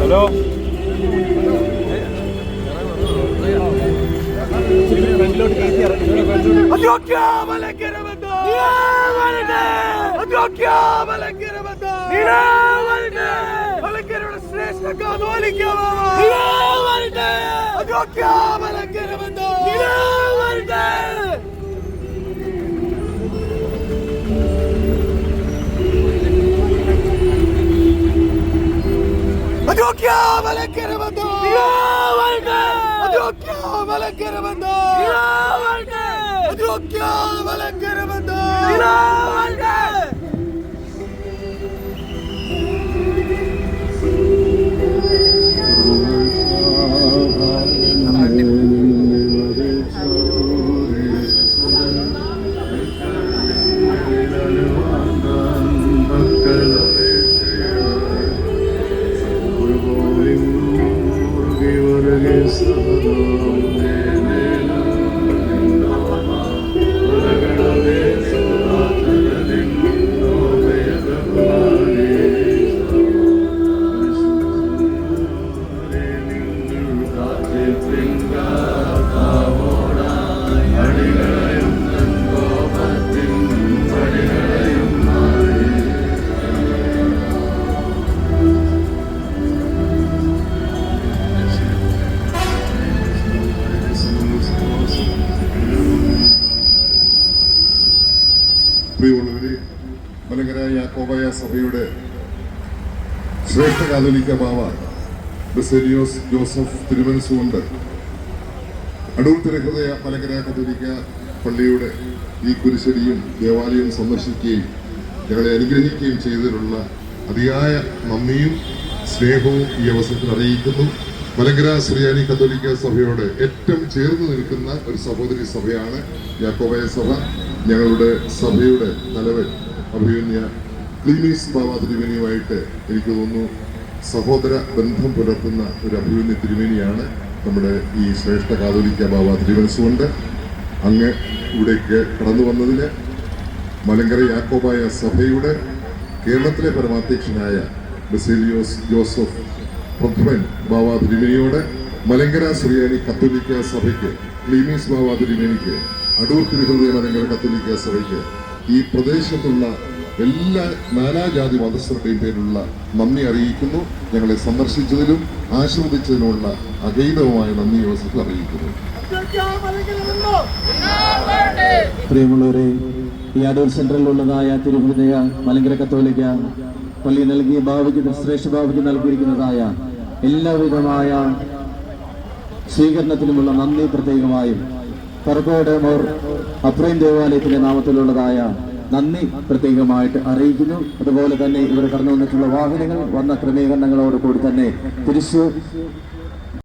Hello. ശ്രേഷ്ഠ കാതോലിക്കാവട്ടെ ബന്ധം അയോഗ്യ മലങ്കര ബന്ധം മലങ്കരയുടെ ശ്രേഷ്ഠ കാതോലിക്കാവാ അയോഗ്യ മലങ്കര ബന്ധം അയോഗ്യ മലങ്കര ബന്ധം അയോഗ്യ മലങ്കര ബന്ധം അയോഗ്യ മലങ്കര ബന്ധം പ്രിയമുള്ളവരെ മലങ്കര യാക്കോബായ സഭയുടെ ശ്രേഷ്ഠ കാതോലിക്ക ബാവ ബസേരിയോസ് ജോസഫ് തിരുമനസുകൊണ്ട് അടൂർ തിരക്കഥയ മലങ്കര കത്തോലിക്ക പള്ളിയുടെ ഈ കുരിശടിയും ദേവാലയവും സന്ദർശിക്കുകയും ഞങ്ങളെ അനുഗ്രഹിക്കുകയും ചെയ്തിട്ടുള്ള അതിയായ നന്ദിയും സ്നേഹവും ഈ അവസരത്തിൽ അറിയിക്കുന്നു. മലങ്കര ശ്രീയാനി കത്തോലിക്ക സഭയോട് ഏറ്റവും ചേർന്ന് നിൽക്കുന്ന ഒരു സഹോദരി സഭയാണ് യാക്കോബയ സഭ. ഞങ്ങളുടെ സഭയുടെ തലവൻ അഭിമന്യ ക്ലീമീസ് ബാബ തിരുമേനിയുമായിട്ട് എനിക്ക് തോന്നുന്നു സഹോദര ബന്ധം പുലർത്തുന്ന ഒരു അഭിമന്യ തിരുമേനിയാണ് നമ്മുടെ ഈ ശ്രേഷ്ഠ കാതോലിക്ക ബാബ തിരുമനസുകൊണ്ട് അങ്ങ് ഇവിടേക്ക് കടന്നു വന്നതിന് മലങ്കര യാക്കോബായ സഭയുടെ കേരളത്തിലെ പരമാധ്യക്ഷനായ ബസേലിയോസ് ജോസഫ് പ്രഥമൻ ബാബ തിരുമേനിയോട് മലങ്കര സുറിയാനി കത്തോലിക്ക സഭയ്ക്ക് ക്ലീമീസ് ബാബ തിരുമേനിക്ക് അടൂർ തിരുഹൃദയ മലങ്കര കത്തോലിക്ക സഭയ്ക്ക് ഈ പ്രദേശത്തുള്ള എല്ലാ നാനാജാതി മതസ്ഥരുടെയും പേരിലുള്ള നന്ദി അറിയിക്കുന്നു. ഞങ്ങളെ സന്ദർശിച്ചതിലും ആശ്രവദിച്ചതിനുമുള്ള അഗൈതവുമായ നന്ദി യോസഫ് അറിയിക്കുന്നു. പ്രിയമുള്ളവരെ ഈ അടൂർ സെൻട്രലിലുള്ളതായ തിരുഹൃദയ മലങ്കര കത്തോലിക്ക പള്ളി നൽകിയ ഭാവിക്ക് ശ്രേഷ്ഠ ഭാവിക്ക് നൽകിയിരിക്കുന്നതായ എല്ലാവിധമായ സ്വീകരണത്തിനുമുള്ള നന്ദി പ്രത്യേകമായും പറക്കോട് മോർ ദേവാലയത്തിന്റെ നാമത്തിലുള്ളതായ നന്ദി പ്രത്യേകമായിട്ട് അറിയിക്കുന്നു. അതുപോലെ തന്നെ ഇവിടെ കടന്നു വന്നിട്ടുള്ള വാഹനങ്ങൾ വന്ന ക്രമീകരണങ്ങളോട് കൂടി തന്നെ തിരിച്ചു